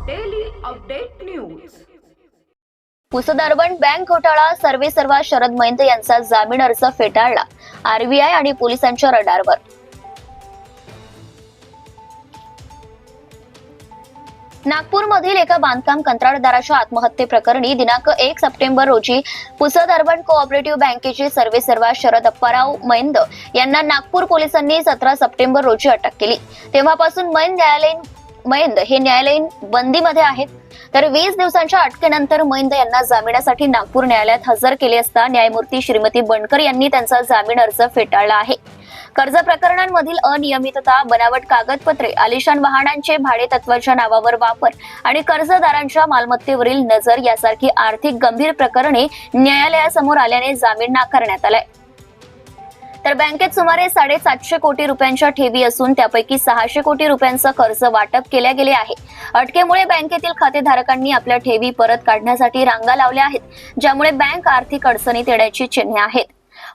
Update news Pusad urban bank घोटाळा सर्वे सर्वा शरद मैंद यांचा जामीन अर्ज फेटाळला आरबीआय आणि पोलिसांच्या रडारवर. नागपूरमधील एका बांधकाम कंत्राटदाराच्या आत्महत्येप्रकरणी दिनांक एक सप्टेंबर रोजी पुसद अर्बन कोऑपरेटिव्ह बँकेचे सर्वे सर्वा शरद अप्पाराव मैंद यांना नागपूर पोलिसांनी सतरा सप्टेंबर रोजी अटक केली. तेव्हापासून मैन न्यायालयीन मैंद हे न्यायालयीन बंदीमध्ये आहेत. तर वीस दिवसांच्या अटकेनंतर मैंद यांना जामिनासाठी नागपूर न्यायालयात हजर केले असता न्यायमूर्ती श्रीमती बनकर यांनी त्यांचा जामीन अर्ज फेटाळला आहे. कर्ज प्रकरणांमधील अनियमितता बनावट कागदपत्रे आलिशान वाहनांचे भाडेतत्वाच्या नावावर वापर आणि कर्जदारांच्या मालमत्तेवरील नजर यासारखी आर्थिक गंभीर प्रकरणे न्यायालयासमोर आल्याने जामीन नाकारण्यात आलाय. तर बँकेत सुमारे साडेसातशे कोटी रुपयांच्या ठेवी असून त्यापैकी सहाशे कोटी रुपयांचं कर्ज वाटप केल्या गेले आहे. अटकेमुळे बँकेतील खातेधारकांनी आपल्या ठेवी परत काढण्यासाठी रांगा लावल्या आहेत ज्यामुळे बँक आर्थिक अडचणीत येण्याची चिन्हे आहेत.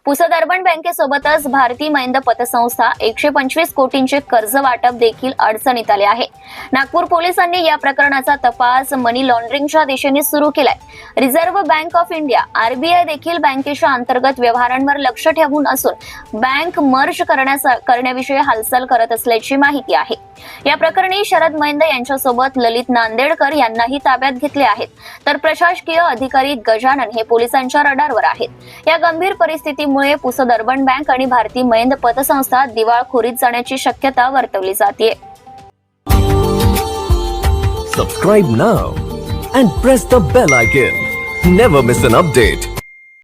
पुसद अर्बन बँकेसोबतच भारती महिंद पतसंस्था एकशे पंचवीस कोटींचे कर्ज वाटप देखील अडचणीत आले आहे. नागपूर पोलिसांनी या प्रकरणाचा तपास मनी लॉन्ड्रिंगच्या दिशेने सुरू केलाय. Reserve bank of India RBI देखील बँकेच्या अंतर्गत व्यवहारांवर लक्ष ठेवून असून बँक मर्ज करण्याचा करण्याविषयी हालचाल करत असल्याची माहिती आहे. या प्रकरणी शरद मैंद यांच्यासोबत ललित नांदेडकर यांनाही ताब्यात घेतले आहेत तर प्रशासकीय अधिकारी गजानन हे पोलिसांच्या रडारवर आहेत या गंभीर परिस्थितीमुळे पुसद अर्बन बँक आणि भारती मैंद पतसंस्था दिवाळखोरीत जाण्याची शक्यता वर्तवली जाते Subscribe now and press the bell icon. Never miss an update.